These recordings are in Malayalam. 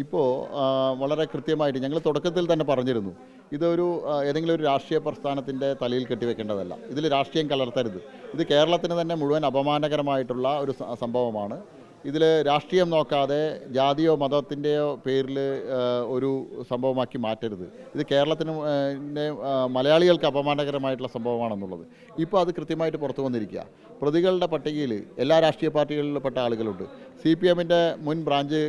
ഇപ്പോൾ വളരെ കൃത്യമായിട്ട് ഞങ്ങൾ തുടക്കത്തിൽ തന്നെ പറഞ്ഞിരുന്നു. ഇതൊരു ഏതെങ്കിലും ഒരു രാഷ്ട്രീയ പ്രസ്ഥാനത്തിന്റെ തലയിൽ കെട്ടിവെക്കേണ്ടതല്ല. ഇതിൽ രാഷ്ട്രീയം കലർത്തരുത്. ഇത് കേരളത്തിന് തന്നെ മുഴുവൻ അപമാനകരമായിട്ടുള്ള ഒരു സംഭവമാണ്. ഇതിൽ രാഷ്ട്രീയം നോക്കാതെ ജാതിയോ മതത്തിന്റെയോ പേരിൽ ഒരു സംഭവമാക്കി മാറ്റരുത്. ഇത് കേരളത്തിന് മലയാളികൾക്ക് അപമാനകരമായിട്ടുള്ള സംഭവമാണെന്നുള്ളത്. ഇപ്പോൾ അത് കൃത്യമായിട്ട് പുറത്തു വന്നിരിക്കുക പ്രതികളുടെ പട്ടികയിൽ എല്ലാ രാഷ്ട്രീയ പാർട്ടികളിൽപ്പെട്ട ആളുകളുണ്ട്. സി പി എമ്മിന്റെ മുൻ ബ്രാഞ്ച്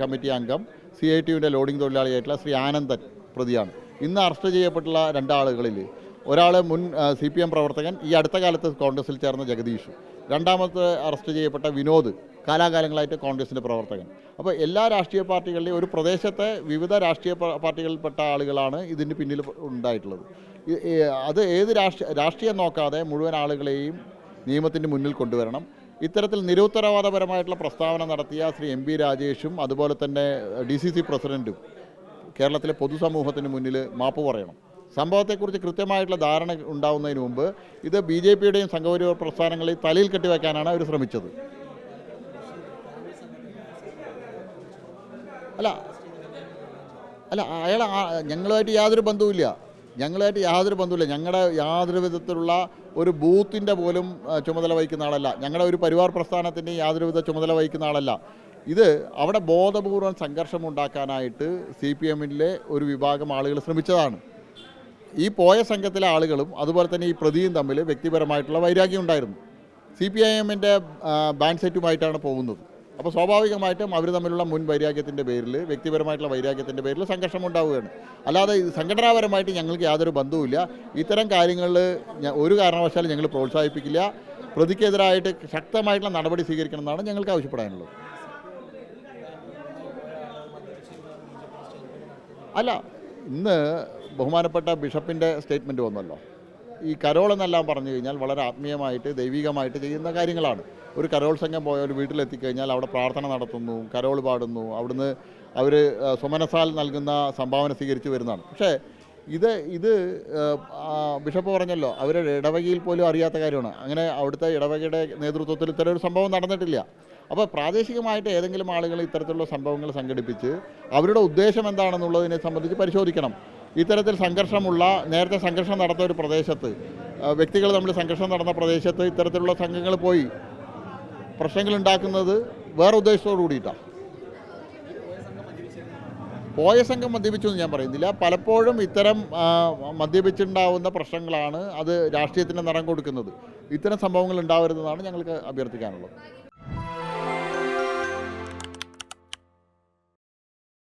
കമ്മിറ്റി അംഗം സി ഐ ടിയുടെ ലോഡിംഗ് തൊഴിലാളിയായിട്ടുള്ള ശ്രീ ആനന്ദൻ പ്രതിയാണ്. ഇന്ന് അറസ്റ്റ് ചെയ്യപ്പെട്ടുള്ള രണ്ടാളുകളിൽ ഒരാൾ മുൻ സി പി എം പ്രവർത്തകൻ ഈ അടുത്ത കാലത്ത് കോൺഗ്രസിൽ ചേർന്ന ജഗദീഷ്. രണ്ടാമത്തെ അറസ്റ്റ് ചെയ്യപ്പെട്ട വിനോദ് കാലാകാലങ്ങളായിട്ട് കോൺഗ്രസിന്റെ പ്രവർത്തകൻ. അപ്പോൾ എല്ലാ രാഷ്ട്രീയ പാർട്ടികളിലെയും ഒരു പ്രദേശത്തെ വിവിധ രാഷ്ട്രീയ പാർട്ടികളിൽപ്പെട്ട ആളുകളാണ് ഇതിന് പിന്നിൽ ഉണ്ടായിട്ടുള്ളത്. അത് ഏത് രാഷ്ട്രീയ രാഷ്ട്രീയം നോക്കാതെ മുഴുവൻ ആളുകളെയും നിയമത്തിന്റെ മുന്നിൽ കൊണ്ടുവരണം. ഇത്തരത്തിൽ നിരുത്തരവാദപരമായിട്ടുള്ള പ്രസ്താവന നടത്തിയ ശ്രീ എം പി രാജേഷും അതുപോലെ തന്നെ ഡി സി സി പ്രസിഡന്റും കേരളത്തിലെ പൊതുസമൂഹത്തിന് മുന്നിൽ മാപ്പ് പറയണം. സംഭവത്തെക്കുറിച്ച് കൃത്യമായിട്ടുള്ള ധാരണ ഉണ്ടാവുന്നതിന് മുമ്പ് ഇത് ബി ജെ പിയുടെയും സംഘപരിവാർ പ്രസ്ഥാനങ്ങളെയും തലയിൽ കെട്ടിവെക്കാനാണ് അവർ ശ്രമിച്ചത്. അല്ല അല്ല അയാൾ ഞങ്ങളുമായിട്ട് യാതൊരു ബന്ധവുമില്ല. ഞങ്ങളുമായിട്ട് യാതൊരു ബന്ധവുമില്ല. ഞങ്ങളുടെ യാതൊരു വിധത്തിലുള്ള ഒരു ബൂത്തിന്റെ പോലും ചുമതല വഹിക്കുന്ന ആളല്ല. ഞങ്ങളുടെ ഒരു പരിവാർ പ്രസ്ഥാനത്തിന്റെയും യാതൊരു വിധ ചുമതല വഹിക്കുന്ന ആളല്ല. ഇത് അവിടെ ബോധപൂർവം സംഘർഷമുണ്ടാക്കാനായിട്ട് സി പി എമ്മിലെ ഒരു വിഭാഗം ആളുകൾ ശ്രമിച്ചതാണ്. ഈ പോയ സംഘത്തിലെ ആളുകളും അതുപോലെ തന്നെ ഈ പ്രതിയും തമ്മിൽ വ്യക്തിപരമായിട്ടുള്ള വൈരാഗ്യം ഉണ്ടായിരുന്നു. സി പി ഐ എമ്മിന്റെ ബാൻഡ് സെറ്റുമായിട്ടാണ് പോകുന്നത്. അപ്പോൾ സ്വാഭാവികമായിട്ടും അവർ തമ്മിലുള്ള മുൻ വൈരാഗ്യത്തിന്റെ പേരിൽ വ്യക്തിപരമായിട്ടുള്ള വൈരാഗ്യത്തിന്റെ പേരിൽ സംഘർഷം ഉണ്ടാവുകയാണ്. അല്ലാതെ ഇത് സംഘടനാപരമായിട്ട് ഞങ്ങൾക്ക് യാതൊരു ബന്ധവുമില്ല. ഇത്തരം കാര്യങ്ങളിൽ ഒരു കാരണവശാലും ഞങ്ങൾ പ്രോത്സാഹിപ്പിക്കില്ല. പ്രതിക്കെതിരായിട്ട് ശക്തമായിട്ടുള്ള നടപടി സ്വീകരിക്കണം എന്നാണ് ഞങ്ങൾക്ക് ആവശ്യപ്പെടാനുള്ളത്. അല്ല ഇന്ന് ബഹുമാനപ്പെട്ട ബിഷപ്പിന്റെ സ്റ്റേറ്റ്മെന്റ് വന്നല്ലോ. ഈ കരോൾ എന്നെല്ലാം പറഞ്ഞു കഴിഞ്ഞാൽ വളരെ ആത്മീയമായിട്ട് ദൈവികമായിട്ട് ചെയ്യുന്ന കാര്യങ്ങളാണ്. ഒരു കരോൾ സംഘം പോയ ഒരു വീട്ടിലെത്തിക്കഴിഞ്ഞാൽ അവിടെ പ്രാർത്ഥന നടത്തുന്നു കരോൾ പാടുന്നു അവിടുന്ന് അവർ സുമനസാൽ നൽകുന്ന സംഭാവന സ്വീകരിച്ച് വരുന്നതാണ്. പക്ഷേ ഇത് ഇത് ബിഷപ്പ് പറഞ്ഞല്ലോ അവരുടെ ഇടവകയിൽ പോലും അറിയാത്ത കാര്യമാണ്. അങ്ങനെ അവിടുത്തെ ഇടവകയുടെ നേതൃത്വത്തിൽ ഇത്തരം ഒരു സംഭവം നടന്നിട്ടില്ല. അപ്പോൾ പ്രാദേശികമായിട്ട് ഏതെങ്കിലും ആളുകൾ ഇത്തരത്തിലുള്ള സംഭവങ്ങൾ സംഘടിപ്പിച്ച് അവരുടെ ഉദ്ദേശം എന്താണെന്നുള്ളതിനെ സംബന്ധിച്ച് പരിശോധിക്കണം. ഇത്തരത്തിൽ സംഘർഷമുള്ള നേരത്തെ സംഘർഷം നടന്ന ഒരു പ്രദേശത്ത് വ്യക്തികൾ തമ്മിൽ സംഘർഷം നടന്ന പ്രദേശത്ത് ഇത്തരത്തിലുള്ള സംഘങ്ങൾ പോയി. പ്രശ്നങ്ങൾ ഉണ്ടാക്കുന്നത് വേറെ ഉദ്ദേശത്തോടു കൂടിയിട്ടാണ് പോയ സംഘം മദ്യപിച്ചു എന്ന് ഞാൻ പറയുന്നില്ല. പലപ്പോഴും ഇത്തരം മദ്യപിച്ചുണ്ടാവുന്ന പ്രശ്നങ്ങളാണ് അത് രാഷ്ട്രീയത്തിന് നിറം കൊടുക്കുന്നത്. ഇത്തരം സംഭവങ്ങൾ ഉണ്ടാവരുതെന്നാണ് ഞങ്ങൾക്ക് അഭ്യർത്ഥിക്കാനുള്ളത്.